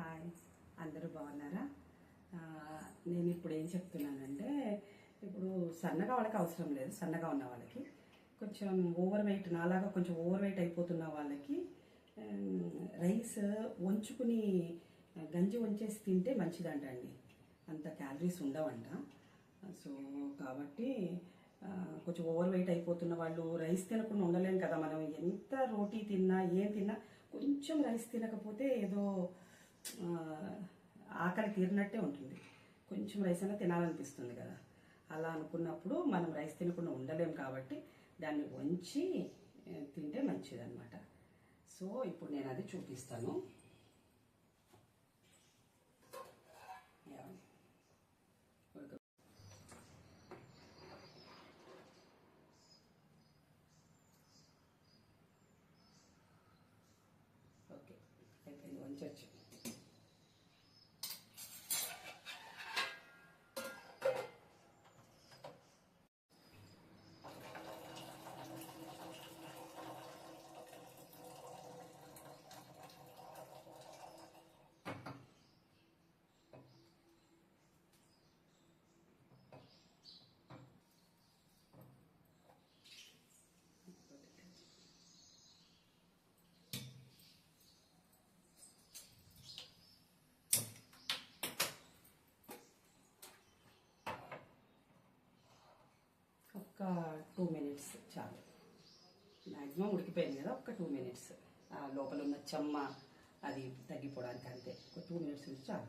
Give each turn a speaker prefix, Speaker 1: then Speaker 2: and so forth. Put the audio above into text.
Speaker 1: Hi. అందరూ బాగున్నారా? నేను ఇప్పుడు ఏం చెప్తున్నానంటే ఇప్పుడు సన్నగా వాళ్ళకి అవసరం లేదు సన్నగా ఉన్న వాళ్ళకి. కొంచెం ఓవర్ వెయిట్ నాలాగా కొంచెం ఓవర్ వెయిట్ అయిపోతున్న వాళ్ళకి రైస్ వంచుకుని గంజి వంచేసి తింటే మంచిదంట అండి అంత క్యాలరీస్ ఉండవంట. సో కాబట్టి కొంచెం ఓవర్ వెయిట్ అయిపోతున్న వాళ్ళు రైస్ తినకుండా ఉండలేం కదా మనం. ఎంత రోటీ తిన్నా ఏం తిన్నా కొంచెం రైస్ తినకపోతే ఏదో ఆకలి తీరినట్టే ఉంటుంది. కొంచెం రైస్ అయినా తినాలనిపిస్తుంది కదా. అలా అనుకున్నప్పుడు మనం రైస్ తినకుండా ఉండలేం కాబట్టి దాన్ని వంచి తింటే మంచిదన్నమాట. సో ఇప్పుడు నేను అది చూపిస్తాను. ఓకే. అయిపోయింది. వంచవచ్చు ఒక్క టూ మినిట్స్ చాలు. మ్యాక్సిమం ఉడికిపోయింది కదా ఒక్క టూ మినిట్స్ లోపల ఉన్న చెమ్మ అది తగ్గిపోవడానికి అంతే ఒక టూ మినిట్స్ నుంచి చాలు.